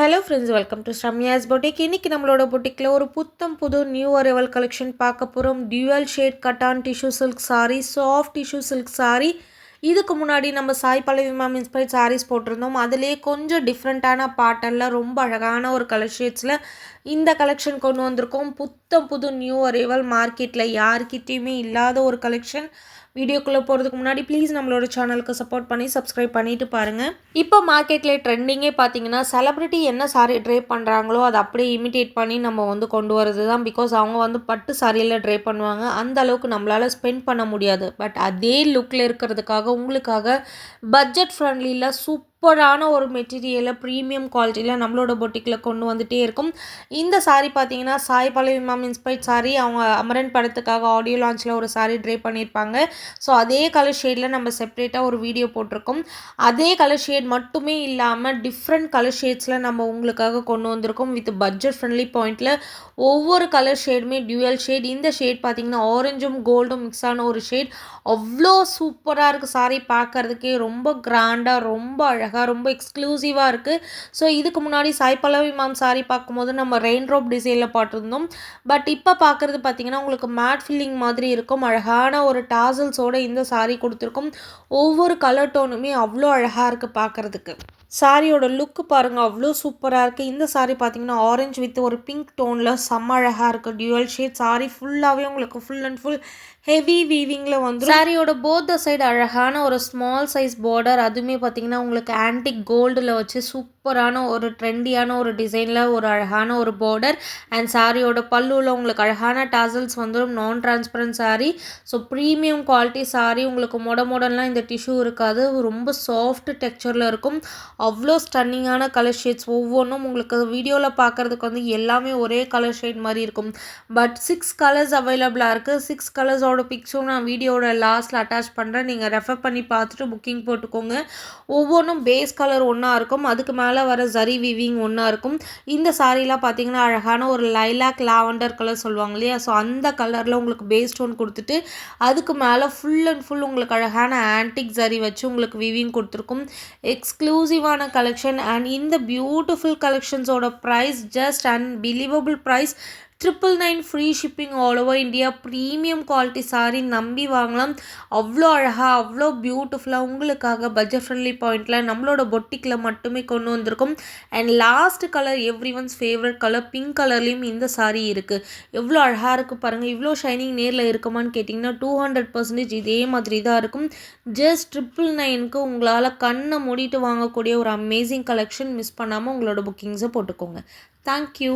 Hello friends welcome to Sramya's boutique இன்றைக்கி நம்மளோட பொட்டிக்கில் ஒரு புத்தம் புது நியூ அரைவல் கலெக்ஷன் பார்க்க போகிறோம் dual shade cotton tissue silk sari soft tissue silk sari இதுக்கு முன்னாடி நம்ம சாய் பல்லவி மேம் இன்ஸ்பைர் சாரீஸ் போட்டிருந்தோம். அதிலே கொஞ்சம் டிஃப்ரெண்ட்டான பாட்டனில் ரொம்ப அழகான ஒரு கலர் ஷேட்ஸில் இந்த கலெக்ஷன் கொண்டு வந்திருக்கோம். புத்தம் புது நியூ அரைவல் மார்க்கெட்டில் யாருக்கிட்டேயுமே இல்லாத ஒரு கலெக்ஷன் வீடியோக்குள்ளே போகிறதுக்கு முன்னாடி ப்ளீஸ் நம்மளோட சேனலுக்கு சப்போர்ட் பண்ணி சப்ஸ்கிரைப் பண்ணிவிட்டு பாருங்கள் இப்போ மார்க்கெட்டில் ட்ரெண்டிங்கே பார்த்தீங்கன்னா செலிப்ரிட்டி என்ன சாரி ட்ரே பண்ணுறாங்களோ அதை அப்படியே இமிட்டேட் பண்ணி நம்ம வந்து கொண்டு வரது தான் பிகாஸ் அவங்க வந்து பட்டு சாரியில் ட்ரே பண்ணுவாங்க. அந்த அளவுக்கு நம்மளால் ஸ்பெண்ட் பண்ண முடியாது. பட் அதே லுக்கில் இருக்கிறதுக்காக உங்களுக்காக பட்ஜெட் ஃப்ரெண்ட்லியில் சூப்பர் சூப்பரான ஒரு மெட்டீரியலை ப்ரீமியம் குவாலிட்டியில் நம்மளோட பொட்டிக்கில் கொண்டு வந்துகிட்டே இருக்கும். இந்த சாரீ பார்த்தீங்கன்னா சாய் பல்லவி மேம் இன்ஸ்பைர்ட் சாரீ அவங்க அமரன் படத்துக்காக ஆடியோ லான்ச்சில் ஒரு சாரீ ட்ரை பண்ணியிருப்பாங்க ஸோ அதே கலர் ஷேடில் நம்ம செப்பரேட்டாக ஒரு வீடியோ போட்டிருக்கோம். அதே கலர் ஷேட் மட்டுமே இல்லாமல் டிஃப்ரெண்ட் கலர் ஷேட்ஸில் நம்ம உங்களுக்காக கொண்டு வந்திருக்கோம். வித் பட்ஜெட் ஃப்ரெண்ட்லி பாயிண்ட்டில் ஒவ்வொரு கலர் ஷேடுமே டியூவல் ஷேட் இந்த ஷேட் பார்த்திங்கன்னா ஆரஞ்சும் கோல்டும் மிக்ஸ் ஆன ஒரு ஷேட் அவ்வளோ சூப்பராக இருக்குது சாரீ பார்க்குறதுக்கே ரொம்ப கிராண்டாக ரொம்ப அழகாக அழகாக ரொம்ப எக்ஸ்க்ளூசிவாக இருக்குது ஸோ இதுக்கு முன்னாடி சாய் பல்லவி மேம் சாரி பார்க்கும்போது நம்ம ரெயின் ரோப் டிசைனில் பார்த்துருந்தோம். பட் இப்போ பார்க்குறது பார்த்திங்கன்னா உங்களுக்கு மேட் ஃபில்லிங் மாதிரி இருக்கும். அழகான ஒரு டாசல்ஸோடு இந்த சாரீ கொடுத்துருக்கோம். ஒவ்வொரு கலர் டோனுமே அவ்வளோ அழகாக இருக்குது பார்க்குறதுக்கு. சாரியோட லுக்கு பாருங்கள் அவ்வளோ சூப்பராக இருக்குது இந்த சாரீ பார்த்தீங்கன்னா ஆரஞ்சு வித் ஒரு பிங்க் டோனில் செம்ம அழகாக இருக்குது டியூவல் ஷேட் சாரி ஃபுல்லாகவே உங்களுக்கு ஃபுல் அண்ட் ஃபுல் ஹெவி வீவிங்கில் வந்து சாரியோட போத் சைடு அழகான ஒரு ஸ்மால் சைஸ் பார்டர் அதுவுமே பார்த்தீங்கன்னா உங்களுக்கு ஆன்டிக் கோல்டில் வச்சு சூப்பரான ஒரு ட்ரெண்டியான ஒரு டிசைனில் ஒரு அழகான ஒரு பார்டர் அண்ட் சாரியோட பல்லுவில் உங்களுக்கு அழகான டாசல்ஸ் வந்துடும் non transparent sari so premium quality sari உங்களுக்கு மொட மொடலாம் இந்த டிஷ்யூ இருக்காது. ரொம்ப சாஃப்ட் டெக்ஸ்சரில் இருக்கும். அவ்வளோ ஸ்டன்னிங்கான கலர் ஷேட்ஸ் ஒவ்வொன்றும் உங்களுக்கு வீடியோவில் பார்க்குறதுக்கு வந்து எல்லாமே ஒரே கலர் ஷேட் மாதிரி இருக்கும். பட் சிக்ஸ் கலர்ஸ் அவைலபிளாக இருக்குது சிக்ஸ் கலர்ஸோட அதோட பிக்ஸும் நான் வீடியோட லாஸ்ட்டில் அட்டாச் பண்ணுறேன் நீங்கள் ரெஃபர் பண்ணி பார்த்துட்டு புக்கிங் போட்டுக்கோங்க. ஒவ்வொன்றும் பேஸ் கலர் ஒன்றா இருக்கும். அதுக்கு மேலே வர ஜரி விவிங் ஒன்றா இருக்கும். இந்த சாரீலாம் பார்த்தீங்கன்னா அழகான ஒரு லைலாக் லாவண்டர் கலர் சொல்லுவாங்க இல்லையா? ஸோ அந்த கலரில் உங்களுக்கு பேஸ் ஸ்டோன் கொடுத்துட்டு அதுக்கு மேலே ஃபுல் அண்ட் ஃபுல் உங்களுக்கு அழகான ஆன்டிக் ஜரி வச்சு உங்களுக்கு விவிங் கொடுத்துருக்கும். எக்ஸ்க்ளூசிவான கலெக்ஷன் அண்ட் இந்த beautiful கலெக்ஷன்ஸோட price just unbelievable price triple nine free shipping all over India premium quality sari நம்பி வாங்கலாம். அவ்வளோ அழகாக அவ்வளோ பியூட்டிஃபுல்லாக உங்களுக்காக பட்ஜெட் ஃப்ரெண்ட்லி பாயிண்டில் நம்மளோட பொட்டிக்கில் மட்டுமே கொண்டு வந்திருக்கும். And last colour every one's favourite colour pink கலர்லேயும் இந்த சாரீ இருக்குது எவ்வளோ அழகாக இருக்குது பாருங்கள் இவ்வளோ ஷைனிங் நேரில் இருக்குமான்னு கேட்டிங்கன்னா டூ ஹண்ட்ரட் பர்சன்டேஜ் இதே மாதிரி தான் இருக்கும். ஜஸ்ட் ட்ரிபிள் நைனுக்கு உங்களால் கண்ணை மூடிட்டு வாங்கக்கூடிய ஒரு அமேசிங் கலெக்ஷன் மிஸ் பண்ணாமல் உங்களோட புக்கிங்ஸை போட்டுக்கோங்க. தேங்க்யூ